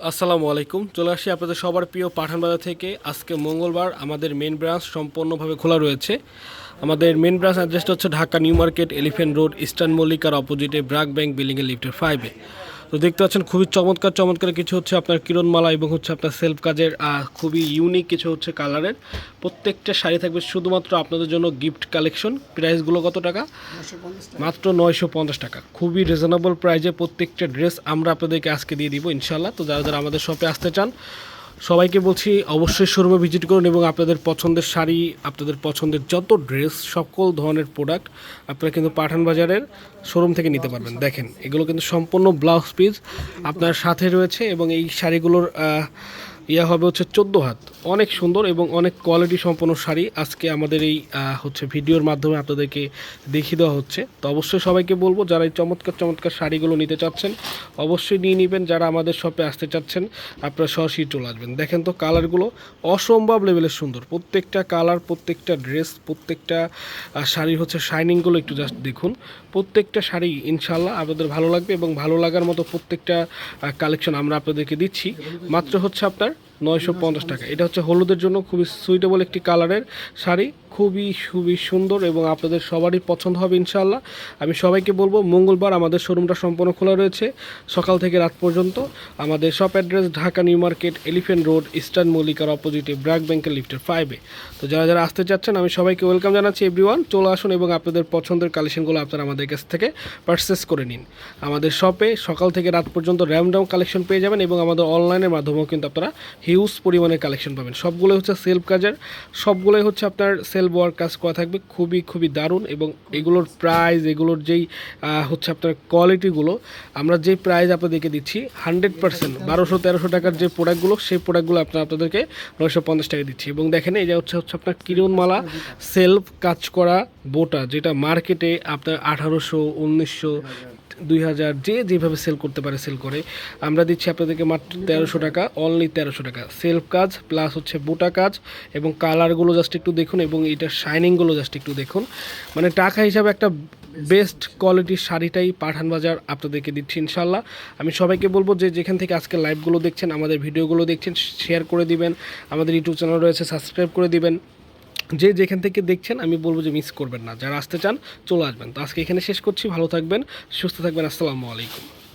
আসসালামু আলাইকুম। চলে আসি আপনাদের সবার প্রিয় পাঠানবাজার থেকে। আজকে মঙ্গলবার আমাদের মেন ব্রাঞ্চ সম্পূর্ণভাবে খোলা রয়েছে। আমাদের মেন ব্রাঞ্চ অ্যাড্রেসটা হচ্ছে Dhaka new market elephant road eastern মল্লিকার অপোজিটে ব্রাক ব্যাংক বিল্ডিংয়ের লিফটের ফাইভে তো দেখতে পাচ্ছেন খুবই চমৎকার চমৎকার কিছু হচ্ছে আপনার কিরণমালা এবং হচ্ছে আপনার সেলফ কাজের খুবই ইউনিক কিছু হচ্ছে কালারের প্রত্যেকটা শাড়ি থাকবে শুধুমাত্র আপনাদের জন্য গিফট কালেকশন প্রাইসগুলো কত টাকা? মাত্র নয়শো পঞ্চাশ টাকা। খুবই রিজনেবল প্রাইজে প্রত্যেকটা ড্রেস আমরা আপনাদেরকে আজকে দিয়ে দিব ইনশাল্লাহ তো যারা যারা আমাদের শপে আসতে চান সবাইকে বলছি অবশ্যই শোরুমে ভিজিট করুন এবং আপনাদের পছন্দের শাড়ি, আপনাদের পছন্দের যত ড্রেস, সকল ধরনের প্রোডাক্ট আপনারা কিন্তু পাঠান বাজারের শোরুম থেকে নিতে পারবেন। দেখেন, এগুলো কিন্তু সম্পূর্ণ ব্লাউজ পিস আপনার সাথে রয়েছে এবং এই শাড়িগুলোর ইয়া হবে হচ্ছে চোদ্দ হাত। অনেক সুন্দর এবং অনেক কোয়ালিটি সম্পন্ন শাড়ি আজকে আমাদের এই হচ্ছে ভিডিওর মাধ্যমে আপনাদেরকে দেখিয়ে দেওয়া হচ্ছে। তো অবশ্যই সবাইকে বলব, যারা এই চমৎকার চমৎকার শাড়িগুলো নিতে চাচ্ছেন, অবশ্যই নিয়ে নেবেন। যারা আমাদের শপে আসতে চাচ্ছেন, আপনারা সরাসরি চলে আসবেন। দেখেন তো কালারগুলো অসম্ভব লেভেলের সুন্দর। প্রত্যেকটা কালার প্রত্যেকটা ড্রেস প্রত্যেকটা শাড়ির হচ্ছে শাইনিংগুলো একটু জাস্ট দেখুন। প্রত্যেকটা শাড়ি ইনশাল্লাহ আপনাদের ভালো লাগবে এবং ভালো লাগার মতো প্রত্যেকটা কালেকশন আমরা আপনাদেরকে দিচ্ছি। মাত্র হচ্ছে আপনার 걸 নয়শো পঞ্চাশ টাকা। এটা হচ্ছে হলুদের জন্য খুবই সুইটেবল একটি কালারের শাড়ি। খুবই খুবই সুন্দর এবং আপনাদের সবারই পছন্দ হবে ইনশাল্লাহ আমি সবাইকে বলব, মঙ্গলবার আমাদের শোরুমটা সম্পূর্ণ খোলা রয়েছে। সকাল থেকে রাত পর্যন্ত আমাদের shop address Dhaka new market elephant road eastern মল্লিকার অপোজিটে ব্র্যাক ব্যাংকের লিফটের ফাইভে তো যারা যারা আসতে চাচ্ছেন, আমি সবাইকে ওয়েলকাম জানাচ্ছি এভরিওয়ান চলে আসুন এবং আপনাদের পছন্দের কালেকশনগুলো আপনারা আমাদের কাছ থেকে পারচেস করে নিন। আমাদের শপে সকাল থেকে রাত পর্যন্ত র্যামডাম কালেকশন পেয়ে যাবেন এবং আমাদের অনলাইনের মাধ্যমেও কিন্তু আপনারা হিউজ পরিমাণে কালেকশন পাবেন। সবগুলো হচ্ছে সেলফ কাজের। সবগুলোই হচ্ছে আপনার সেলফ ওয়ার্ক কাজ করা থাকবে। খুবই খুবই দারুণ এবং এগুলোর প্রাইস এগুলোর যেই হচ্ছে আপনার কোয়ালিটিগুলো আমরা যে প্রাইস আপনাদেরকে দিচ্ছি হান্ড্রেড পার্সেন্ট বারোশো, তেরোশো টাকার যে প্রোডাক্টগুলো সেই প্রোডাক্টগুলো আপনার আপনাদেরকে নয়শো পঞ্চাশ টাকা দিচ্ছি। এবং দেখেন যে হচ্ছে হচ্ছে আপনার কিরণমালা সেলফ কাজ করা বোটা, যেটা মার্কেটে আপনার আঠারোশো, উনিশশো দুই হাজার যে যেভাবে সেল করতে পারে সেল করে। আমরা দিচ্ছি আপনাদেরকে মাত্র তেরোশো টাকা অনলি তেরোশো টাকা। সেলফ কাজ প্লাস হচ্ছে বুটা কাজ এবং কালারগুলো জাস্ট একটু দেখুন এবং এটার শাইনিংগুলো জাস্ট একটু দেখুন। মানে টাকা হিসাবে একটা বেস্ট কোয়ালিটির শাড়িটাই পাঠান বাজার আপনাদেরকে দিচ্ছি ইনশাল্লাহ আমি সবাইকে বলব যে যেখান থেকে আজকে লাইভগুলো দেখছেন, আমাদের ভিডিওগুলো দেখছেন শেয়ার করে দিবেন। আমাদের ইউটিউব চ্যানেল রয়েছে সাবস্ক্রাইব করে দিবেন। যে যেখান থেকে দেখছেন, আমি বলব যে মিস করবেন না। যারা আসতে চান, চলে আসবেন। তো আজকে এখানে শেষ করছি। ভালো থাকবেন, সুস্থ থাকবেন। আসসালামু আলাইকুম।